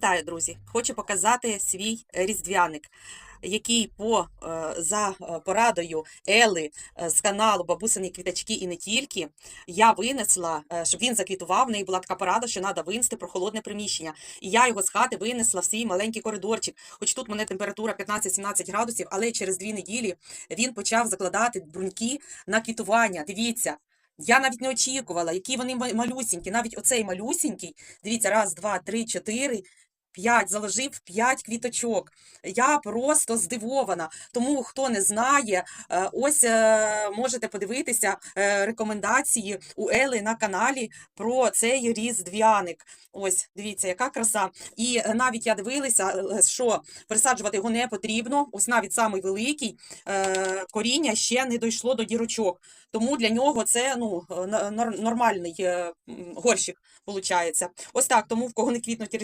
Вітаю, друзі! Хочу показати свій різдвяник, який по, е, за е, порадою Ели е, з каналу Бабусині квіточки і не тільки, я винесла, щоб він заквітував. В неї була така порада, що треба винести про холодне приміщення. І я його з хати винесла в свій маленький коридорчик. Хоч тут у мене температура 15-17 градусів, але через дві неділі він почав закладати бруньки на квітування. Дивіться. Я навіть не очікувала, які вони малюсінькі. Навіть оцей малюсінький. Дивіться, раз, два, три, чотири, п'ять. Заложив п'ять квіточок. Я просто здивована. Тому, хто не знає, е, ось е, можете подивитися е, рекомендації у Ели на каналі про цей різдвяник. Ось, дивіться, яка краса. І навіть я дивилася, що пересаджувати його не потрібно. Ось навіть самий великий коріння ще не дійшло до дірочок. Тому для нього це ну, нормальний горщик, виходить. Ось так, тому в кого не квітнуть